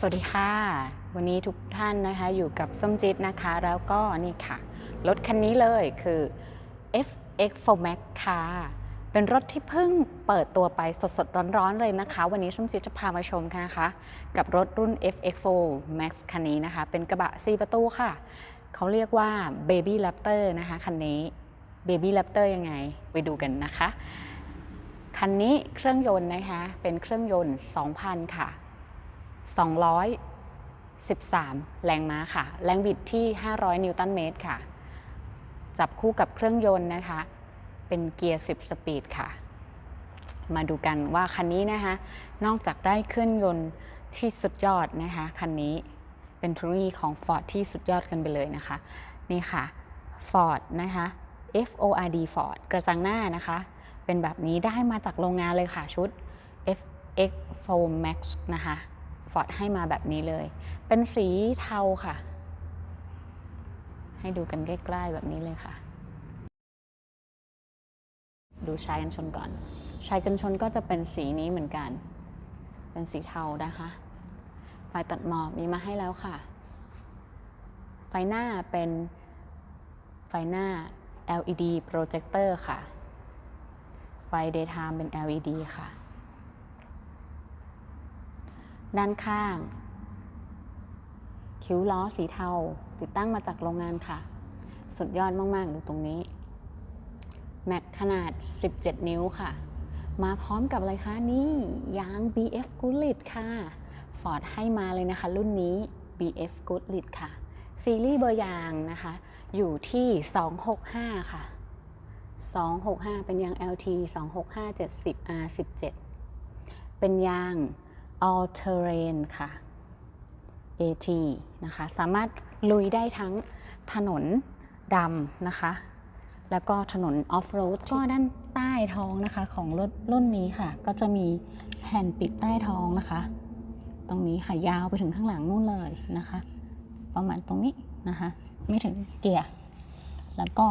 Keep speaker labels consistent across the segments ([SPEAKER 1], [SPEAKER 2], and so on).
[SPEAKER 1] สวัสดีค่ะ วันนี้ทุกท่านนะคะอยู่กับส้มจิตนะคะ แล้วก็นี่ค่ะ รถคันนี้เลยคือ FX4 Max ค่ะ เป็นรถที่เพิ่งเปิดตัวไปสดๆ ร้อนๆเลยนะคะ วันนี้ส้มจิตจะพามาชมกันนะคะ กับรถรุ่น FX4 Max คันนี้นะคะ เป็นกระบะ 4 ประตูค่ะ เขาเรียกว่า Baby Raptor นะคะ คันนี้ Baby Raptor ยังไง ไปดูกันนะคะ คันนี้เครื่องยนต์นะคะ เป็นเครื่องยนต์ 2,000 ค่ะ 213 แรงม้าค่ะ แรงบิดที่ 500 นิวตันเมตรค่ะ จับคู่กับเครื่องยนต์นะคะ เป็นเกียร์ 10 สปีดค่ะ มาดูกันว่าคันนี้นะคะ นอกจากได้เครื่องยนต์ที่สุดยอดนะคะ คันนี้เป็นเทคโนโลยีของ Ford ที่สุดยอดกันไปเลยนะคะ นี่ค่ะ Ford นะคะ F O R D Ford กระจังหน้านะคะ เป็นแบบนี้ได้มาจากโรงงานเลยค่ะชุด FX4 Max นะคะ ฟอร์ดให้มาแบบนี้เลย เป็นสีเทาค่ะ ให้ดูกันใกล้ๆแบบนี้เลยค่ะ ดูชายกันชนก่อน ชายกันชนก็จะเป็นสีนี้เหมือนกัน เป็นสีเทานะคะไฟตัดหมอกมีมาให้แล้วค่ะ ไฟหน้าเป็นไฟหน้า LED projector ค่ะ ไฟ daytime เป็น LED ค่ะ ด้านข้าง คิ้วล้อสีเทา ติดตั้งมาจากโรงงานค่ะ สุดยอดมาก ๆ ดูตรงนี้ แม็กขนาด 17 นิ้วค่ะ มาพร้อมกับอะไรคะ นี่ยาง BF Goodrich ค่ะ Ford ให้มาเลยนะคะ รุ่นนี้ BF Goodrich ค่ะ ซีรีส์เบอร์ยางนะคะ อยู่ที่ 265 ค่ะ 265 เป็นยาง LT 265 70 R17 เป็นยาง all terrain ค่ะ AT นะคะ สามารถลุยได้ทั้งถนนดำนะคะ แล้วก็ถนน off road ก็ด้านใต้ท้องนะคะของรถรุ่นนี้ค่ะ ก็จะมีแผ่นปิดใต้ท้องนะคะ ตรงนี้ค่ะยาวไปถึงข้างหลังนู่นเลยนะคะ ประมาณตรงนี้นะคะ ไม่ถึงเกียร์ แล้วก็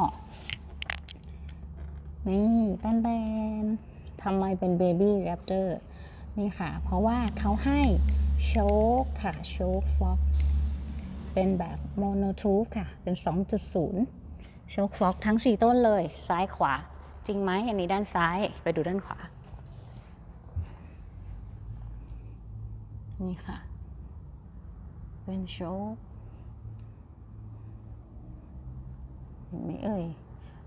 [SPEAKER 1] นี่แตนแตนทำไมเป็น Baby Raptor นี่ค่ะ เพราะว่าเขาให้โชคค่ะโชคฟ็อกเป็นแบบโมโนทูฟค่ะ เป็น 2.0 โชคฟ็อกทั้ง 4 ต้นเลย ซ้ายขวา จริงไหมอันนี้ด้านซ้ายไปดูด้านขวา นี่ค่ะ เป็นโชคเห็นไหมเอ่ย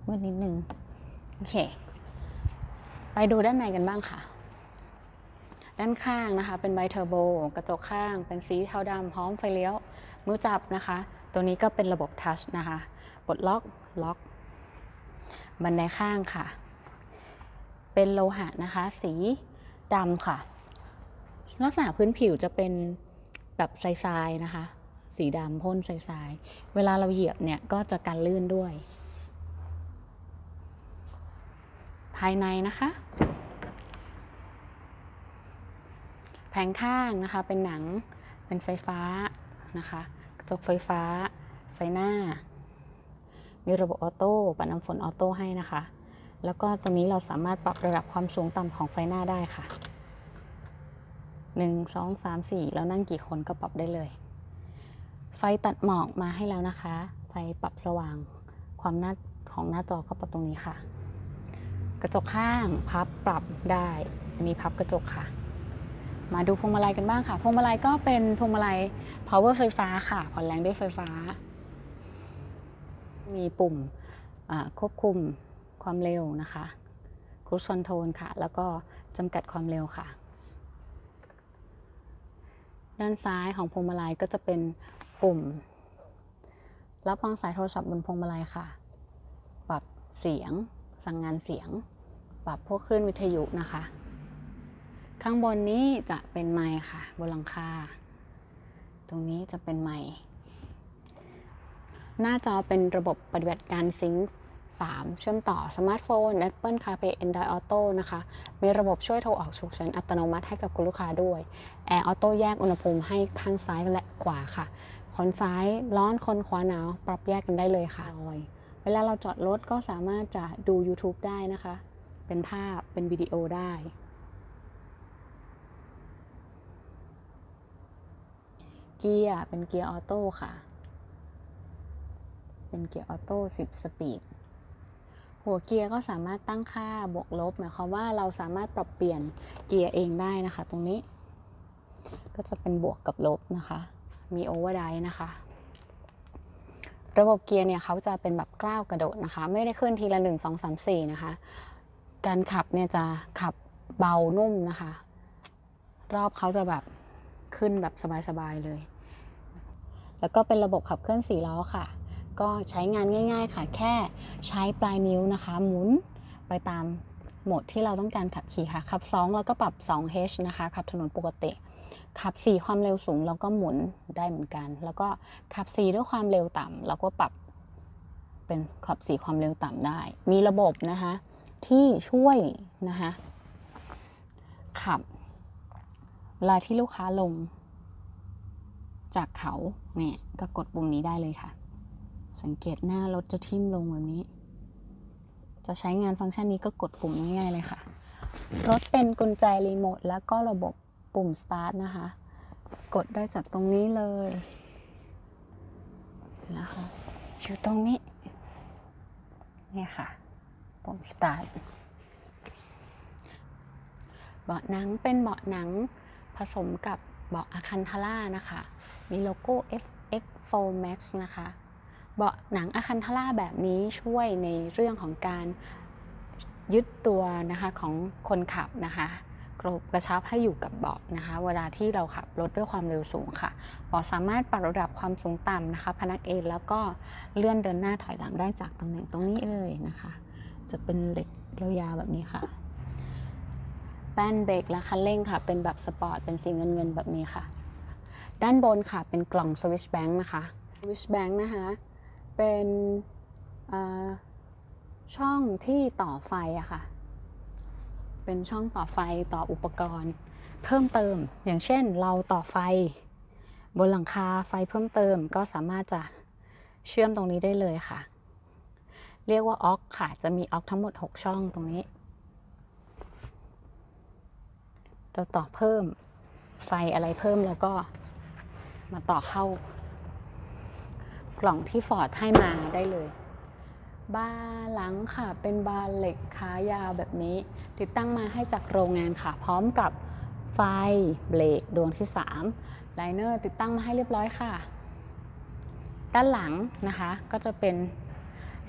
[SPEAKER 1] มืดนิดนึง โอเค ไปดูด้านในกันบ้างค่ะ ด้านข้างนะคะ เป็นไบเทอร์โบ กระจกข้าง เป็นสีเทาดำพร้อมไฟเลี้ยว มือจับนะคะ ตัวนี้ก็เป็นระบบทัชนะคะปลดล็อกล็อก บันไดข้างค่ะ เป็นโลหะนะคะ สีดำค่ะ ลักษณะพื้นผิวจะเป็นแบบทรายๆนะคะ สีดำพ่นทรายๆ เวลาเราเหยียบเนี่ยก็จะกันลื่นด้วย ภายในนะคะ แผงข้างนะคะเป็นหนังเป็นไฟฟ้านะคะกระจกไฟฟ้า ไฟหน้า มีระบบออโต้ปัดน้ำฝนออโต้ให้นะคะ แล้วก็ตรงนี้เราสามารถปรับระดับความสูงต่ำของไฟหน้าได้ค่ะ 1 2 3 4 แล้วนั่งกี่คนก็ปรับได้เลย ไฟตัดหมอกมาให้แล้วนะคะ ไฟปรับสว่างความหน้าของหน้าจอก็ปรับตรงนี้ค่ะ กระจกข้างพับปรับได้ มีพับกระจกค่ะ มาดูพวงมาลัยกันบ้างค่ะ พวงมาลัยก็เป็นพวงมาลัย power ไฟฟ้าค่ะผ่อนแรงด้วยไฟฟ้า มีปุ่มควบคุมความเร็วนะคะ cruise control ค่ะ แล้วก็จำกัดความเร็วค่ะ ด้านซ้ายของพวงมาลัยก็จะเป็นปุ่ม รับวางสายโทรศัพท์บนพวงมาลัยค่ะ ปรับเสียง สั่งงานเสียง ปรับพวกคลื่นวิทยุนะคะ ข้างบนนี้จะเป็นไมค์ค่ะบนหลังคา ตรงนี้จะเป็นไมค์หน้าจอเป็นระบบปฏิบัติการซิงค์3เชื่อมต่อสมาร์ทโฟน Apple CarPlay Android Auto นะคะ มีระบบช่วยโทรออกฉุกเฉินอัตโนมัติให้กับคุณลูกค้าด้วยแอร์ออโต้แยกอุณหภูมิให้ข้างซ้ายและขวาค่ะ คนซ้ายร้อนคนขวาหนาว ปรับแยกกันได้เลยค่ะ เวลาเราจอดรถก็สามารถจะดู YouTube ได้นะคะ เป็นภาพเป็นวิดีโอได้ เกียร์เป็นเกียร์ออโต้ค่ะ เป็นเกียร์ออโต้10สปีด หัวเกียร์ก็สามารถตั้งค่าบวกลบหมายความว่าเราสามารถปรับเปลี่ยนเกียร์เองได้นะคะ ตรงนี้ ก็จะเป็นบวกกับลบนะคะ มีโอเวอร์ไดนะคะ ระบบเกียร์เนี่ยเขาจะเป็นแบบกล้าวกระโดดนะคะ ไม่ได้ขึ้นทีละ1 2 3 4นะคะ การขับเนี่ยจะขับเบานุ่มนะคะ รอบเขาจะแบบขึ้นแบบสบาย ๆ เลย แล้วก็เป็นระบบขับเคลื่อน4ล้อค่ะ ก็ใช้งานง่าย ๆ ค่ะ แค่ใช้ปลายนิ้วนะคะ หมุนไปตามโหมดที่เราต้องการขับขี่ค่ะ ขับ 2 แล้วก็ปรับ 2H นะคะ ขับถนนปกติ ขับ 4 ความเร็วสูงเราก็หมุนได้เหมือนกัน แล้วก็ขับ 4 ด้วยความเร็วต่ำเราก็ปรับเป็นขับ 4 ความเร็วต่ำได้ มีระบบนะคะที่ช่วยนะคะขับเวลาที่ลูกค้าลง จากเขาเนี่ยก็กดปุ่มนี้ได้เลยค่ะ สังเกตหน้ารถจะทิ่มลงแบบนี้ จะใช้งานฟังก์ชันนี้ก็กดปุ่มง่ายๆเลยค่ะ รถเป็นกุญแจรีโมทแล้วก็ระบบปุ่ม start นะคะ กดได้จากตรงนี้เลยนะคะอยู่ตรงนี้เนี่ยค่ะปุ่ม start เบาะหนังเป็นเบาะหนังผสมกับ เบาะอาคันทาร่านะคะ มีโลโก้ FX4 Max นะคะ เบาะหนังอาคันทาร่าแบบนี้ช่วยในเรื่องของการยึดตัวนะคะของคนขับนะคะกระชับให้อยู่กับเบาะนะคะ เวลาที่เราขับรถด้วยความเร็วสูงค่ะเบาะสามารถปรับระดับความสูงต่ำนะคะ พนักเอนแล้วก็เลื่อนเดินหน้าถอยหลังได้จากตำแหน่งตรงนี้เลยนะคะ จะเป็นเหล็กยาวๆแบบนี้ค่ะ ป้นเบรกและคันเร่งค่ะ เป็นแบบสปอร์ต เป็นสีเงินเงินๆแบบนี้ค่ะ ด้านบนค่ะเป็นกล่องสวิชแบงค์นะคะสวิชแบงค์นะคะ เป็นช่องที่ต่อไฟอะค่ะ เป็นช่องต่อไฟต่ออุปกรณ์ เพิ่มเติม อย่างเช่นเราต่อไฟ บนหลังคาไฟเพิ่มเติมก็สามารถจะเชื่อมตรงนี้ได้เลยค่ะ เรียกว่าออกค่ะ จะมีออกทั้งหมด 6 ช่องตรงนี้ เราต่อเพิ่มไฟอะไรเพิ่มแล้วก็มาต่อเข้ากล่องที่ฟอร์ดให้มาได้เลย บาร์หลังค่ะ เป็นบาร์เหล็กขายาวแบบนี้ ติดตั้งมาให้จากโรงงานค่ะ พร้อมกับไฟเบรกดวงที่3ไลเนอร์ติดตั้งมาให้เรียบร้อยค่ะ ด้านหลังนะคะ ก็จะเป็น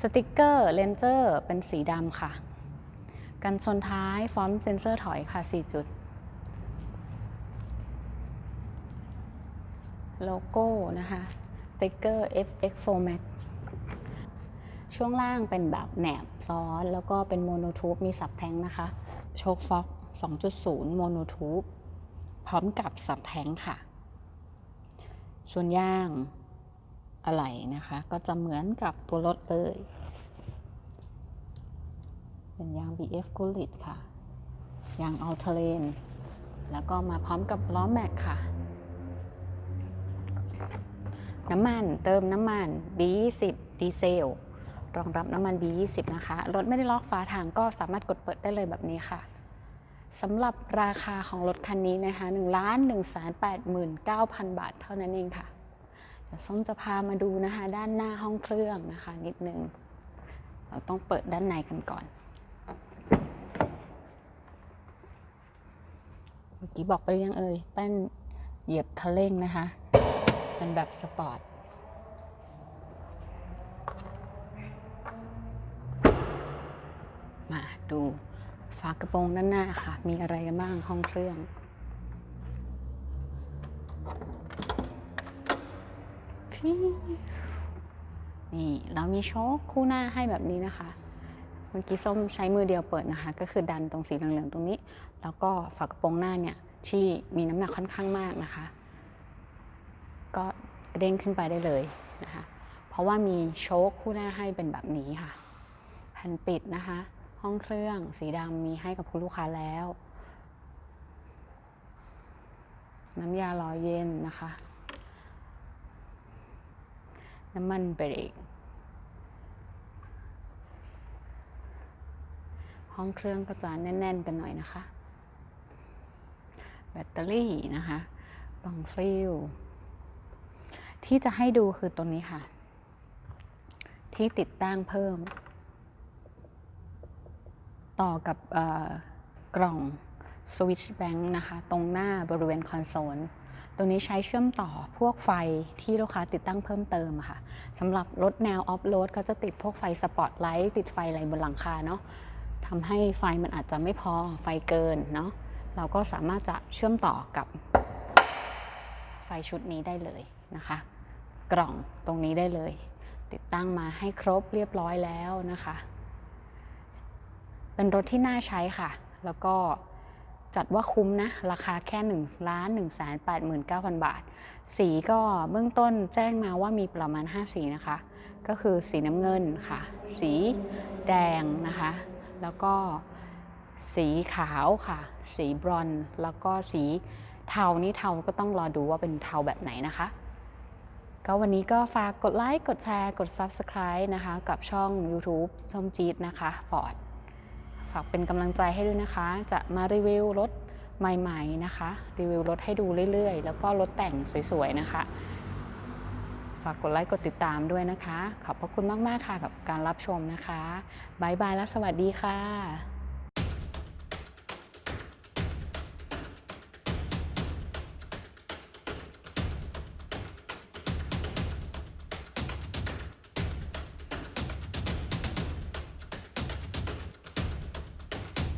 [SPEAKER 1] สติกเกอร์เลนเจอร์เป็นสีดำค่ะ กันชนท้ายฟอร์มเซนเซอร์ถอยค่ะ 4 จุด โลโก้นะคะสติกเกอร์ FX Format ช่วงล่างเป็นแบบแหนบซ้อน แล้วก็เป็นโมโนทูบมีสับแทงนะคะ โชคฟ็อก 2.0 โมโนทูบพร้อมกับสับแทงค่ะ ส่วนย่างอะไหล่นะคะ ก็จะเหมือนกับตัวรถเลย เป็นยาง BF g u l i t ค่ะ ยาง All Terrain แล้วก็มาพร้อมกับล้อแม็กค่ะ น้ำมัน เติมน้ำมัน B20 ดีเซล รองรับน้ำมัน B20 นะคะ รถไม่ได้ล็อกฝาถังก็สามารถกดเปิดได้เลยแบบนี้ค่ะสำหรับราคาของรถคันนี้นะคะ1 1 8 9 0 0 บาทเท่านั้นเองค่ะ เดี๋ยวส้มจะพามาดูนะคะ ด้านหน้าห้องเครื่องนะคะ นิดนึง เราต้องเปิดด้านในกันก่อน เมื่อกี้บอกไปยังเอ่ยแป้นเหยียบคันเร่งนะคะ เป็นแบบสปอร์ตมาดูฝากระโปรงด้านหน้าค่ะ มีอะไรกันบ้างห้องเครื่อง นี่เรามีโชคคู่หน้าให้แบบนี้นะคะ เมื่อกี้ส้มใช้มือเดียวเปิดนะคะ ก็คือดันตรงสีเหลืองๆตรงนี้ แล้วก็ฝากระโปรงหน้าเนี่ยที่มีน้ำหนักค่อนข้างมากนะคะ ก็เด้งขึ้นไปได้เลยนะคะ เพราะว่ามีโชคคู่หน้าให้เป็นแบบนี้ค่ะแผ่นปิดนะคะ ห้องเครื่องสีดำมีให้กับคุณลูกค้าแล้ว น้ำยาล้อเย็นนะคะ น้ำมันเบรกห้องเครื่องก็จะแน่น ๆ กันหน่อยนะคะ แบตเตอรี่นะคะบังฟิล ที่จะให้ดูคือตัวนี้ค่ะ ที่ติดตั้งเพิ่ม ต่อกับกล่องสวิตช์แบงค์นะคะ ตรงหน้าบริเวณคอนโซลตรงนี้ใช้เชื่อมต่อพวกไฟที่ลูกค้าติดตั้งเพิ่มเติมค่ะสำหรับรถแนวออฟโรดก็จะติดพวกไฟสปอตไลท์ติดไฟอะไรบนหลังคาเนาะทำให้ไฟมันอาจจะไม่พอไฟเกินเนาะเราก็สามารถจะเชื่อมต่อกับไฟชุดนี้ได้เลย นะคะ กล่องตรงนี้ได้เลย ติดตั้งมาให้ครบเรียบร้อยแล้วนะคะ เป็นรถที่น่าใช้ค่ะ แล้วก็จัดว่าคุ้มนะ ราคาแค่1ล้าน1 8 9 0 0 0 บาท สีก็เบื้องต้นแจ้งมาว่ามีประมาณ 5 สีนะคะ ก็คือสีน้ำเงินค่ะ สีแดงนะคะ แล้วก็สีขาวค่ะ สีบรอนซ์แล้วก็สีเทานี่เทาก็ต้องรอดูว่าเป็นเทาแบบไหนนะคะ ก็วันนี้ก็ฝากกดไลค์กดแชร์ กด Subscribe นะคะ กับช่อง YouTube ส้มจี๊ดนะคะฟอร์ดฝากเป็นกำลังใจให้ด้วยนะคะ จะมารีวิวรถใหม่ ๆ นะคะ รีวิวรถให้ดูเรื่อยๆ แล้วก็รถแต่งสวย ๆ นะคะ ฝากกดไลค์กดติดตามด้วยนะคะ ขอบพระคุณมาก ๆ ค่ะกับการรับชมนะคะบายบายและสวัสดีค่ะ